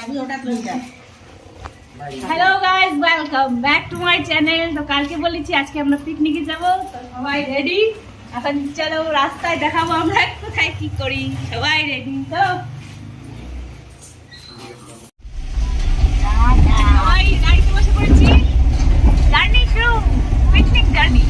আমি ওটা তুই hello guys welcome back to my channel তো কালকে বলেছি আজকে আমরা পিকনিকে যাব, তো সবাই রেডি এখন চলো রাস্তায় দেখাবো আমরা, কোথায় কি করি? সবাই রেডি তো সবাই গাড়িতে বসে পড়েছি জার্নি শুরু পিকনিক জার্নি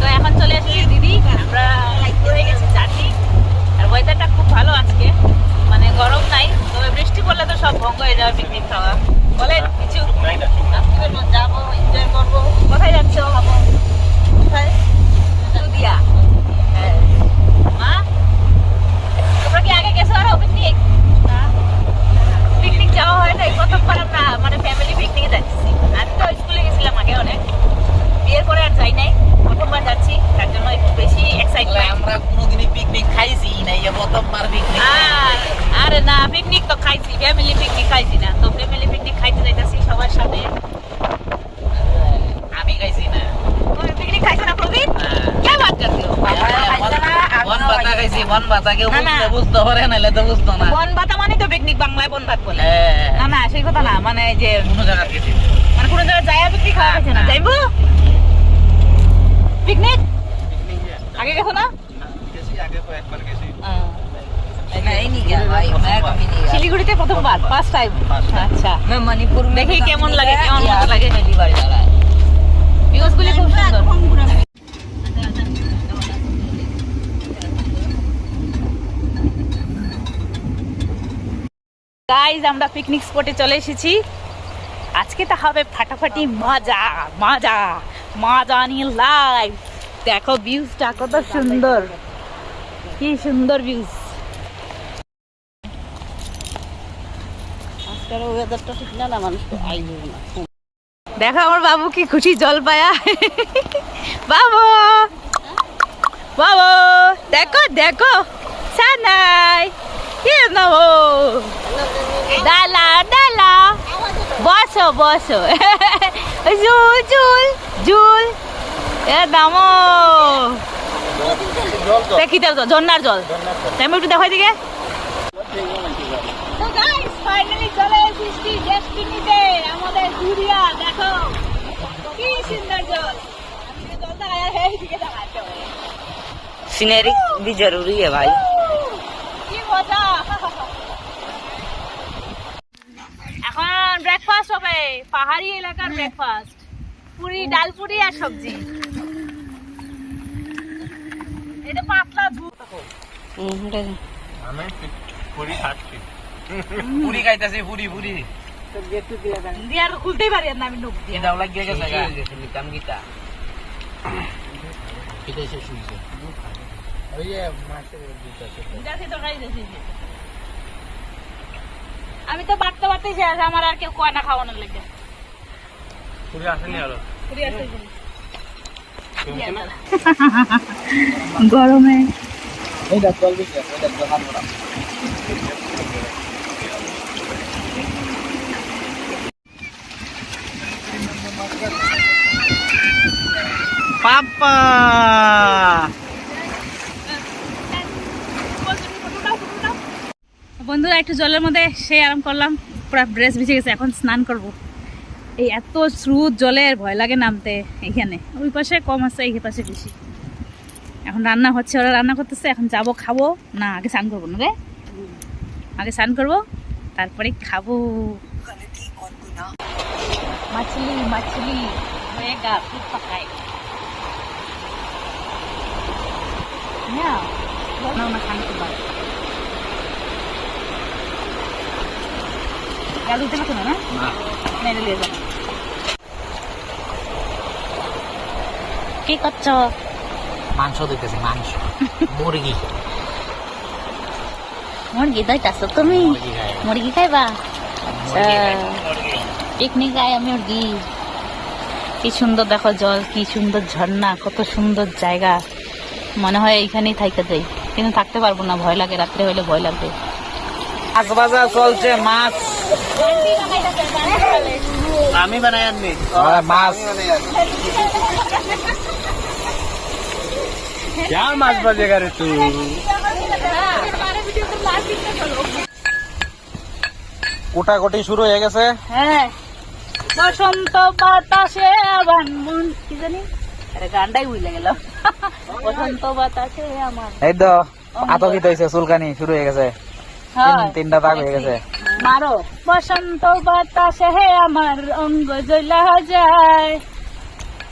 তো এখন চলে এসেছি দিদি আমরা হয়ে গেছি জার্নি আর ওয়েদারটা খুব ভালো আজকে মানে গরম নাই তবে বৃষ্টি পড়লে তো সব ভঙ্গ হয়ে যাবে পিকনিক খাওয়া বলেন কিছু আপনি বলুন যাব এনজয় করব কোথায় যাচ্ছ খাব কোথায় নদিয়া হ্যাঁ। মা তোমরা কি আগে গেছো আরও পিকনিক পিকনিক যাওয়া হয় না প্রথমবার আমরা মানে ফ্যামিলি পিকনিকে যাচ্ছি আমি তো স্কুলে গেছিলাম আগে অনেক বিয়ের পরে আর যাই নাই প্রথমবার যাচ্ছি তার জন্য একটু বেশি এক্সাইটমেন্ট আমরা কোনোদিনই পিকনিক খাইছি না এই প্রথমবার পিকনিক আর আরে না পিকনিক তো খাইছি ফ্যামিলি পিকনিক খাইছি না। তো ফ্যামিলি পিকনিক খাইতে যাইতাছি সবার সাথে আমি খাইছি না। তুমি পিকনিক খাইছো না প্রদীপ? কে বাদ করছ বন ভাতা খাইছি বন ভাতা কেউ না, না। বুঝতে বুঝতে পারে নাহলে তো বুঝতো না। বন ভাতা মানে তো পিকনিক বাংলায় বন ভাত বলে। হ্যাঁ, না না সেই কথা না। মানে যে কোনো জায়গা গেছি মানে কোনো জায়গায় যায় পিকনিক খাওয়া গেছে না। না। যাইবো? পিকনিক আগে গেছো না? শিলিগুড়িতে প্রথমবার ফার্স্ট টাইম আচ্ছা मणिपुर में দেখি কেমন লাগে কেমন মতো লাগে ভিউজগুলি খুব সুন্দর গাইজ আমরা পিকনিক স্পটে চলে এসেছি আজকে তো হবে ফাটাফাটি মজা মজা মজা নিয়ে লাইভ দেখো ভিউজটা কত সুন্দর কি সুন্দর ভিউজ আজকের ওয়েদারটা ঠিক না না মানুষ তো না। দেখো আমার বাবু কি খুশি জল পায়া বাবু! বাবু! দেখো দেখো। সানাই কি নাও ডালা ডালা। বসো বসো। জুল জুল জুল এ দামো দেখি তো ঝর্নার জল। আমি একটু দেখাই দিকে তো গাইস ফাইনালি চলে এসেছি ডেস্টিনিতে আমাদের দুরিয়া দেখো কি সুন্দর জল আমি তো জলটা আয়া হে দিকে দেখাচ্ছো सीनरी भी जरूरी है भाई কি মজা এখন ব্রেকফাস্ট হবে পাহাড়ি এলাকার ব্রেকফাস্ট পুরি ডাল পুরি আর সবজি এটা পাতলা দুধ পুরি খাইতাছি পুরি পুরি। আর খুলতেই পারি না আমি এটাও লাগিয়ে গেছে নিতাম গীতা। তো বাড়তে বাড়তে শেষ আমার আর কেউ কয়না খাওয়ানোর লেগে। পুরি আসেনি আরও? পুরি আছে গরমে। চলবে এটা দোকান করা পাপা বন্ধুরা একটু জলের মধ্যে সে আরাম করলাম। পুরো ড্রেস ভিজে গেছে এখন স্নান করব। এই এত স্রোত জলের ভয় লাগে নামতে এইখানে ওই পাশে কম আছে এই পাশে বেশি। এখন রান্না হচ্ছে ওরা রান্না করতেছে এখন যাব খাব। না আগে স্নান করব না রে। আগে স্নান করব তারপরে খাব। মাছলি মাছলি হয়ে গা Yeah. No, mechanical bike. No. কি মাংস দিতেছে মাংস। মুরগি। মুরগি দইটাছ তুমি? মুরগি খাইবা? পিকনিক আয় মুরগি। কি সুন্দর দেখো জল কি সুন্দর ঝর্ণা কত সুন্দর জায়গা। মনে হয় এইখানেই থাকতে যাই। কিন্তু থাকতে পারব না ভয় লাগে রাত্রে হলে ভয় লাগবে। চলছে মাছ। আমি বানাই হ্যাঁ, মাছ। क्या माछ बजेगा रे কোটাকুটি শুরু হয়ে গেছে। হ্যাঁ। বসন্ত বাতাসে আবার মন কি জানি? আরে গান্ডাই বুঝলে গেলাম। বসন্ত বাতাসে আমার। এই তো আতঙ্কিত হয়েছে চুলকানি শুরু হয়ে গেছে। তিনটা দাগ হয়ে গেছে। মারো। বসন্ত বাতাসে হে আমার অঙ্গ জ্বলা যায়।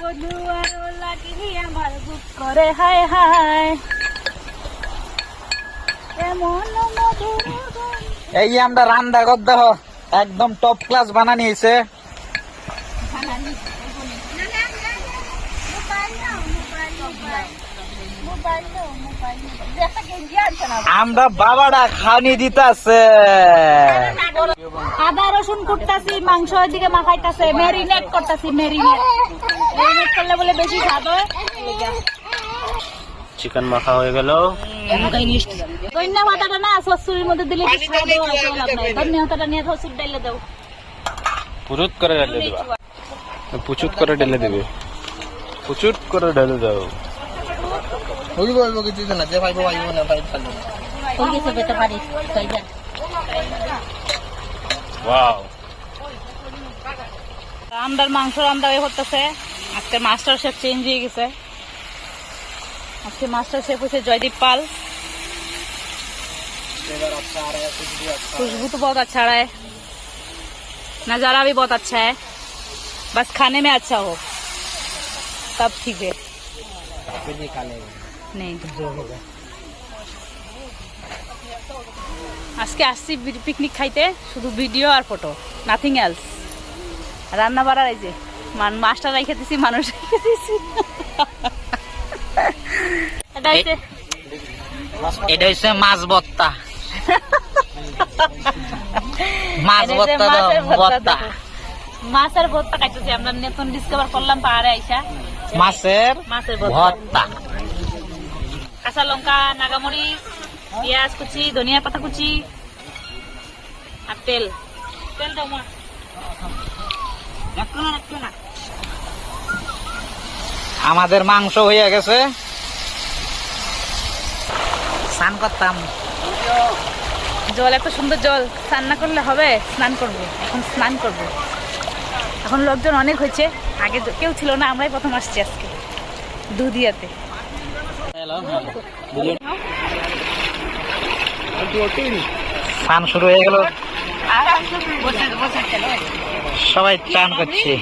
বধুয়ার লাগি আমার বুক করে হায় হায়। এই আমরা রান্না কর দেখো একদম টপ ক্লাস বানানি। হয়েছে আমরা বাবাটা খাওয়ানি দিতেছে। আদা রসুন কুটতাছি মাংস দিকে মাখাইতাছে মেরিনেট করতাছি মেরিনেট মেরিনেট করলে বলে বেশি স্বাদ হয়। চিকেন মাখা হয়ে গেল। না শ্বশুরের মধ্যে দিলে মাথাটা নিয়ে শ্বশুর ডাইলে দাও। পুচুত করে ঢেলে দেবা। পুচুত করে ঢেলে দেবে। পুচুত করে ঢেলে দাও হইব হইব কিছু না যে পাইব পাইব না পাইব পাইব ওই গেছে পেতে পারিস কই যা ওয়াও রান্নার মাংস রান্না হয়ে হতেছে আজকে মাস্টার শেফ চেঞ্জ হয়ে গেছে আজকে মাস্টার শেফ হচ্ছে জয়দীপ পাল खुशबू तो बहुत अच्छा रहा है नज़ारा भी बहुत अच्छा है बस खाने में अच्छा हो तब ठीक है नहीं আজকে আসছি পিকনিক খাইতে শুধু ভিডিও আর ফটো নাথিং এলস রান্না বাড়ার এই যে মান- মাছটা রেখে দিছি মানুষ রেখে দিছি এটা হচ্ছে এটা হচ্ছে মাছ বত্তা মাছ এটা হচ্ছে বত্তা দাও মাছের ভর্তা বত্তা দেখো। মাছের ভর্তা খাইতেছি আমরা নতুন ডিসকভার করলাম পাহাড়ে আইসা মাছের ভর্তা। কাঁচা লঙ্কা নাগামরিচ পেঁয়াজ কুচি ধনিয়া পাতা কুচি আর তেল। তেল দাও মা। আমাদের মাংস হয়ে গেছে। স্নান করতাম। জল এত সুন্দর জল। স্নান না করলে হবে? স্নান করব। এখন স্নান করব। এখন লোকজন অনেক হয়েছে। আগে কেউ ছিল না আমরাই প্রথম আসছি আজকে। দুধিয়াতে স্নান শুরু হয়ে গেল। সবাই চান করছে।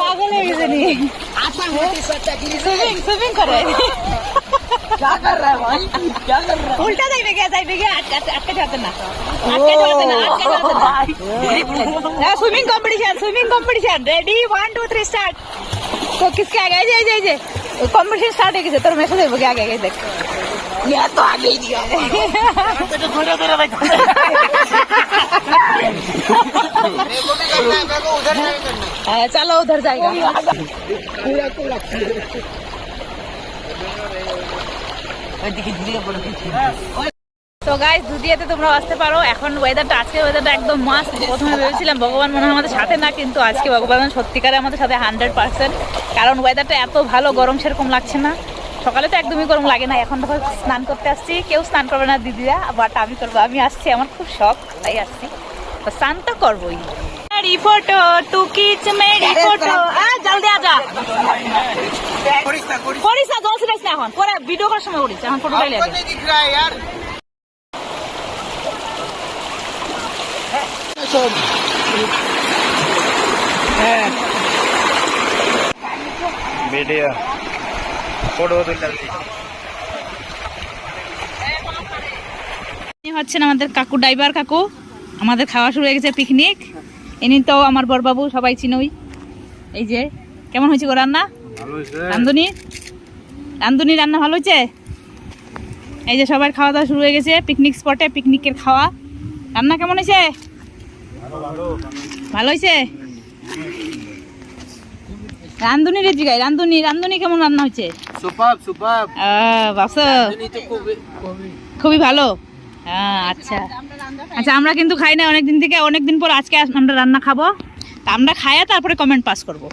পাগল হয়ে গেছে নি। সুইমিং সুইমিং করে। क्या कर रहा है भाई? क्या कर रहा है? उल्टा साइड में गया साइड में गया। अटका छोड़ देना। अटका छोड़ देना अटका छोड़ देना। Swimming competition swimming competition ready one two three start तो किसके आ गए जय जय जय कॉम्पिटिशन स्टार्ट है किसे? तो तरमेश देव के आगे आगे देख। ये तो आगे ही दिया। थोड़ा थोड़ा भाई चलो उधर जाएगा। তো গাইস দুদিয়াতে তোমরা আসতে পারো। এখন ওয়েদারটা আজকে ওয়েদারটা একদম মাস্ট প্রথমে ভেবেছিলাম ভগবান মনে হয় আমাদের সাথে না, কিন্তু আজকে ভগবান সত্যিকারে আমাদের সাথে হান্ড্রেড পার্সেন্ট কারণ ওয়েদারটা এত ভালো, গরম সেরকম লাগছে না। সকালে তো একদমই গরম লাগে না। এখন দেখো স্নান করতে আসছি। কেউ স্নান করবে না, দিদিরা বাট আমি করব। আমি আসছি, আমার খুব শখ, তাই আসছি। স্নান তো করবোই। মেরি ফটো তু কিচ মেরি ফটো আ জলদি আজা করিস না জল ছিটাইস না এখন। পরে ভিডিও করার সময় করিস এখন ফটো আগে ভিডিও ফটো ইনি হচ্ছেন আমাদের কাকু ড্রাইভার কাকু। আমাদের খাওয়া শুরু হয়ে গেছে পিকনিক ইনি তো আমার বরবাবু সবাই চিনই। এই যে কেমন হয়েছে গো রান্না? রান্ধুনি? রান্ধুনি রান্না ভালো হয়েছে? এই যে সবার খাওয়া দাওয়া শুরু হয়ে গেছে পিকনিক স্পটে পিকনিকের খাওয়া। রান্না কেমন হয়েছে? ভালো হয়েছে? রান্ধুনি রে জিগাই রান্ধুনি রান্ধুনি কেমন রান্না হয়েছে? খুবই ভালো। আচ্ছা। আচ্ছা আমরা কিন্তু খাই না অনেক দিন থেকে অনেক দিন পর আজকে আমরা রান্না খাব। তা আমরা খাইয়া তারপরে কমেন্ট পাস করব।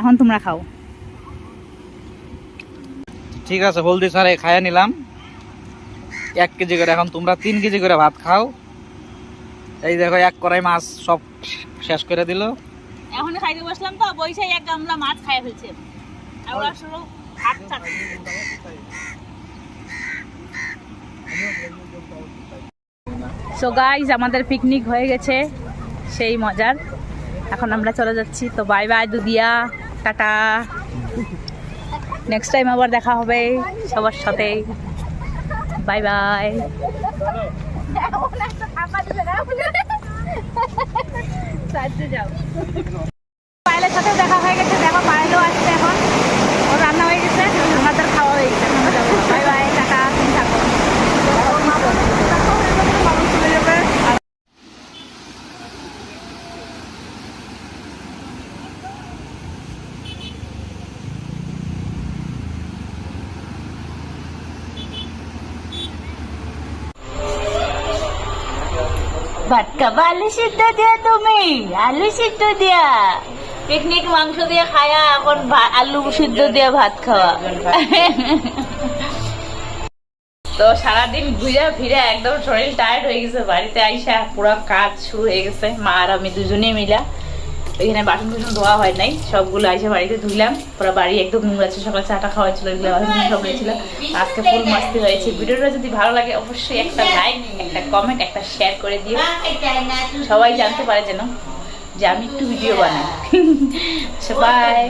এখন তোমরা খাও। ঠিক আছে হলদি সারে খাইয়ে নিলাম। এক কেজি করে এখন তোমরা তিন কেজি করে ভাত খাও। এই দেখো এক কড়াই মাছ সব শেষ করে দিল। এখন খাইতে বসলাম তো বৈশাই এক গামলা মাছ খাই ফেলছে। আর ভাত সো গাইজ আমাদের পিকনিক হয়ে গেছে। সেই মজার। এখন আমরা চলে যাচ্ছি। তো বাই বাই দুদিয়া। টাটা। নেক্সট টাইম আবার দেখা হবে সবার সাথে। বাই বাই সাথে দেখা হয়ে গেছে দেখো পায়েলও আসছে এখন ওর রান্না হয়ে গেছে আমাদের খাওয়া হয়ে গেছে এখন আমরা যাব বাই বাই টাটা তুমি থাকো আলু সিদ্ধ দিয়া তুমি, আলু সিদ্ধ দিয়া। পিকনিক মাংস দিয়ে খায়া, এখন আলু সিদ্ধ দিয়ে ভাত খাওয়া। তো সারাদিন ঘুরে ফিরে একদম শরীর টায়ার্ড হয়ে গেছে, বাড়িতে আইসা পুরো কাজ শুরু হয়ে গেছে, মা আর আমি দুজনেই মিলা। এখানে বাসন কুসন ধোয়া হয় নাই, সবগুলো আইসে বাড়িতে ধুইলাম, পুরো বাড়ি একদম নোংরা ছিল সকালে চাটা খাওয়া ছিল, এগুলো বাসন সব হয়েছিল আজকে ফুল মাস্তি হয়েছে। ভিডিওটা যদি ভালো লাগে, অবশ্যই একটা লাইক একটা কমেন্ট একটা শেয়ার করে দিও। সবাই জানতে পারে যেন যে আমি একটু ভিডিও বানাই। বাই